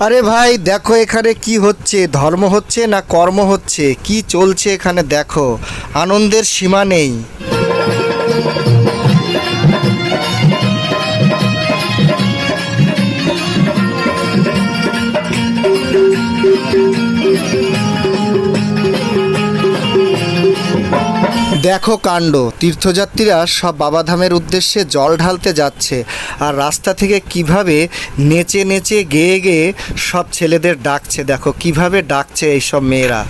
আরে ভাই, দেখো এখানে কি হচ্ছে? ধর্ম হচ্ছে না কর্ম হচ্ছে? কি চলছে এখানে দেখো। আনন্দের সীমা নেই। দেখো কাণ্ড। তীর্থযাত্রীরা সব বাবাধামের উদ্দেশ্যে জল ঢালতে যাচ্ছে। আর রাস্তা থেকে কীভাবে নেচে নেচে গেয়ে গেয়ে সব ছেলেদের ডাকছে। দেখো, কীভাবে ডাকছে এইসব মেয়েরা।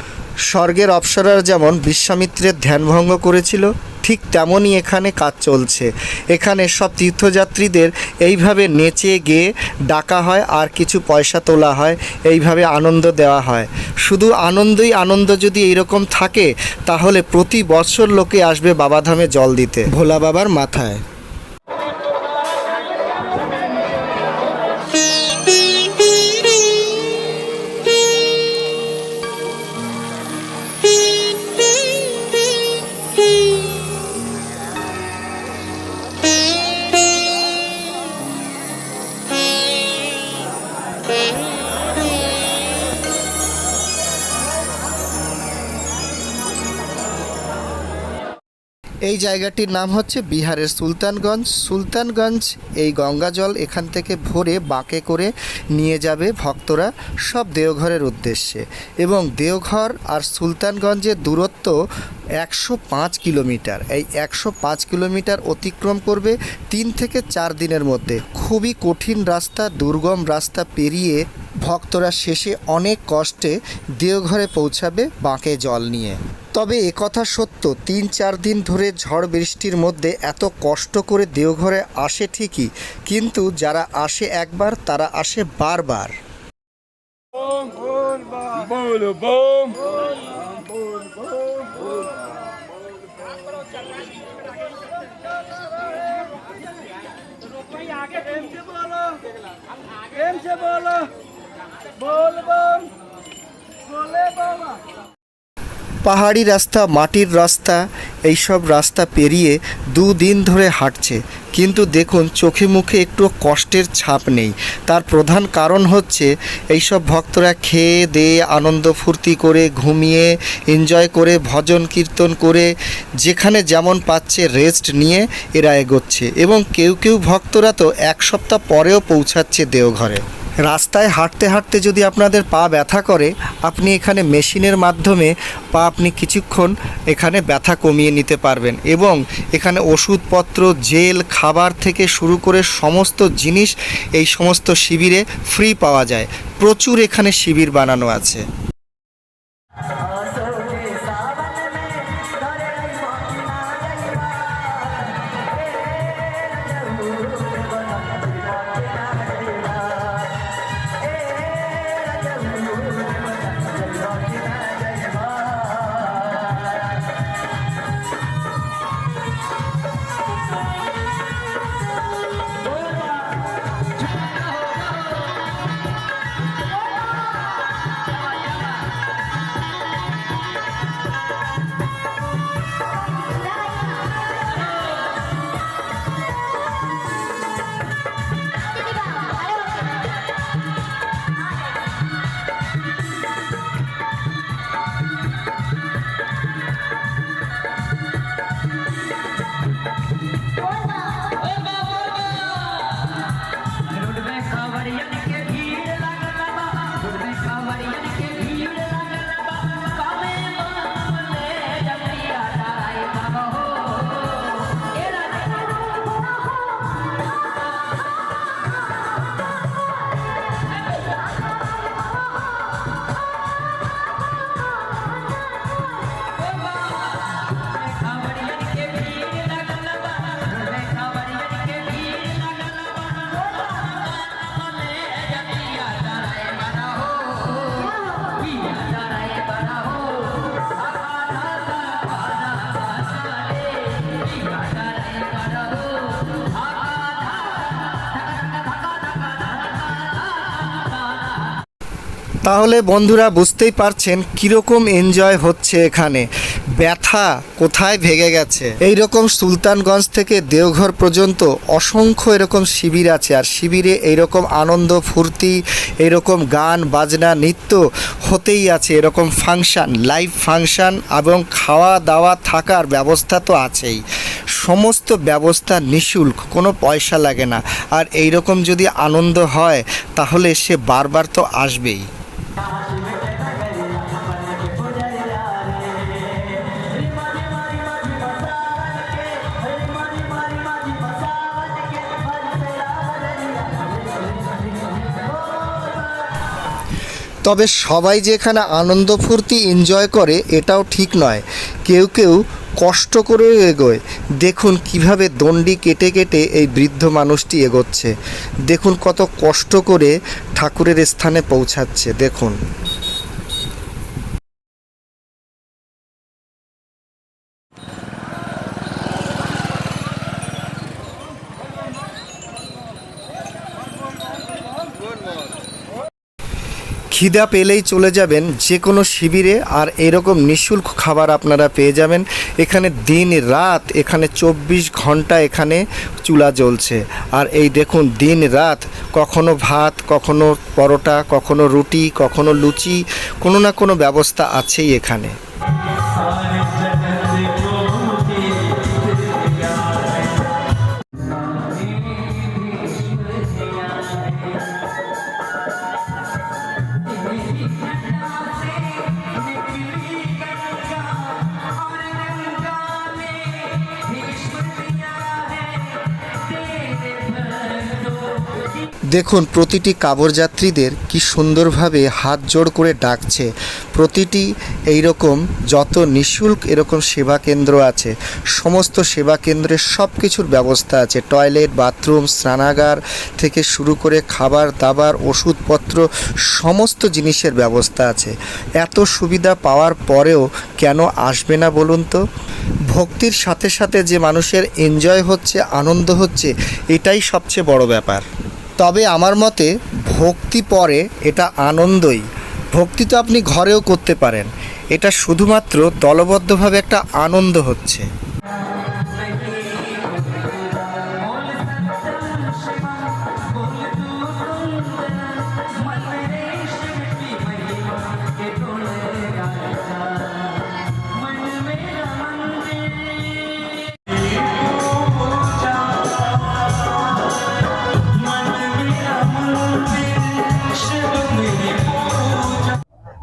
স্বর্গের অপ্সরার যেমন বিশ্বামিত্রের ধ্যানভঙ্গ করেছিল, ঠিক তেমনই এখানে কাজ চলছে। এখানে সব তীর্থযাত্রীদের এইভাবে নেচে গেয়ে ডাকা হয় আর কিছু পয়সা তোলা হয়, এইভাবে আনন্দ দেওয়া হয়। শুধু আনন্দই আনন্দ যদি এইরকম থাকে, তাহলে প্রতি বছর লোকে আসবে বাবাধামে জল দিতে। ভোলা বাবার মাথায়। এই জায়গাটির নাম হচ্ছে বিহারের সুলতানগঞ্জ। সুলতানগঞ্জ এই গঙ্গা জল এখান থেকে ভরে বাঁকে করে নিয়ে যাবে ভক্তরা সব দেওঘরের উদ্দেশ্যে। এবং দেওঘর আর সুলতানগঞ্জের দূরত্ব একশো পাঁচ কিলোমিটার। এই একশো পাঁচ কিলোমিটার অতিক্রম করবে তিন থেকে চার দিনের মধ্যে। খুবই কঠিন রাস্তা, দুর্গম রাস্তা পেরিয়ে ভক্তরা শেষে অনেক কষ্টে দেওঘরে পৌঁছাবে বাঁকে জল নিয়ে। তবে একথা সত্য, তিন চার দিন ধরে ঝড় বৃষ্টির মধ্যে এত কষ্ট করে দেওঘরে আসে ঠিকই, কিন্তু যারা আসে একবার, তারা আসে বারবার। বল বল। বলে বাবা পাহাড়ি রাস্তা, মাটির রাস্তা, এইসব রাস্তা পেরিয়ে দুদিন ধরে হাঁটছে। কিন্তু দেখুন, চোখে মুখে একটু কষ্টের ছাপ নেই। তার প্রধান কারণ হচ্ছে এইসব ভক্তরা খেয়ে, দেয়ে, আনন্দ ফুর্তি করে, ঘুমিয়ে, এনজয় করে, ভজন কীর্তন করে, যেখানে যেমন পাচ্ছে রেস্ট নিয়ে এরা এগোচ্ছে। এবং কেউ কেউ ভক্তরা তো এক সপ্তাহ পরেও পৌঁছাচ্ছে দেওঘরে। রাস্তায় হাঁটতে হাঁটতে যদি আপনাদের পা ব্যথা করে, আপনি এখানে মেশিনের মাধ্যমে পা আপনি কিছুক্ষণ এখানে ব্যথা কমিয়ে নিতে পারবেন এবং এখানে ওষুধপত্র, জেল, খাবার থেকে শুরু করে সমস্ত জিনিস এই সমস্ত শিবিরে ফ্রি পাওয়া যায়। প্রচুর এখানে শিবির বানানো আছে। তাহলে বন্ধুরা বুঝতেই পারছেন কীরকম এনজয় হচ্ছে এখানে। ব্যথা কোথায় ভেগে গেছে? এই রকম সুলতানগঞ্জ থেকে দেওঘর পর্যন্ত অসংখ্য এরকম শিবির আছে, আর শিবিরে এইরকম আনন্দ, ফুর্তি, এইরকম গান, বাজনা, নৃত্য হতেই আছে, এরকম ফাংশন লাইভ ফাংশন এবং খাওয়া দাওয়া থাকার ব্যবস্থা তো আছেই। সমস্ত ব্যবস্থা নিঃশুল্ক, কোনো পয়সা লাগে না। আর এই রকম যদি আনন্দ হয়, তাহলে সে বারবার তো আসবেই। তবে সবাই যে এখানে আনন্দ ফুর্তি এনজয় করে, এটাও ঠিক নয়। কেউ কেউ কষ্ট করে এগোয়। দেখুন কীভাবে দণ্ডি কেটে কেটে এই বৃদ্ধ মানুষটি এগোচ্ছে। দেখুন কত কষ্ট করে ঠাকুরের স্থানে পৌঁছাচ্ছে। দেখুন। খিদা পেলেই চলে যাবেন। যে কোনো শিবিরে আর এরকম নিঃশুল্ক খাবার আপনারা পেয়ে যাবেন। এখানে দিন রাত এখানে চব্বিশ ঘণ্টা এখানে চুলা জ্বলছে। আর এই দেখুন দিন রাত কখনো ভাত, কখনো পরোটা, কখনো রুটি, কখনো লুচি, কোনো না কোনো ব্যবস্থা আছেই এখানে। দেখুন, প্রতিটি কাবরযাত্রীদের কি সুন্দরভাবে হাত জোড় করে ডাকছে। প্রতিটি এই রকম যত নিঃশুল্ক এরকম সেবা কেন্দ্র আছে, সমস্ত সেবা কেন্দ্রে সব কিছুর ব্যবস্থা আছে। টয়লেট, বাথরুম, স্নানাগার থেকে শুরু করে খাবার, দাবার, ওষুধপত্র, সমস্ত জিনিসের ব্যবস্থা আছে। এত সুবিধা পাওয়ার পরেও কেন আসবে না বলুন তো? ভক্তির সাথে সাথে যে মানুষের এনজয় হচ্ছে, আনন্দ হচ্ছে, এটাই সবচেয়ে বড় ব্যাপার। তবে আমার মতে ভক্তি পরে এটা আনন্দই। ভক্তি তো আপনি ঘরেও করতে পারেন। এটা শুধুমাত্র দলবদ্ধভাবে একটা আনন্দ হচ্ছে।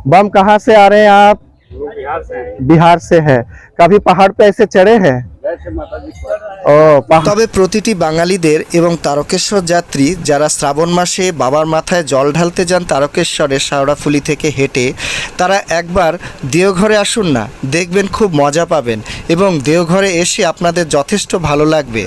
बम कहाँ से आ रहे हैं आप बिहार से है कभी पहाड़ पे ऐसे चढ़े हैं ও তবে প্রতিটি বাঙালিদের এবং তারকেশ্বর যাত্রী যারা শ্রাবণ মাসে বাবার মাথায় জল ঢালতে যান তারকেশ্বরের শাওড়াফুলি থেকে হেঁটে তারা একবার দেওঘরে আসুন না দেখবেন খুব মজা পাবেন এবং দেওঘরে এসে আপনাদের যথেষ্ট ভালো লাগবে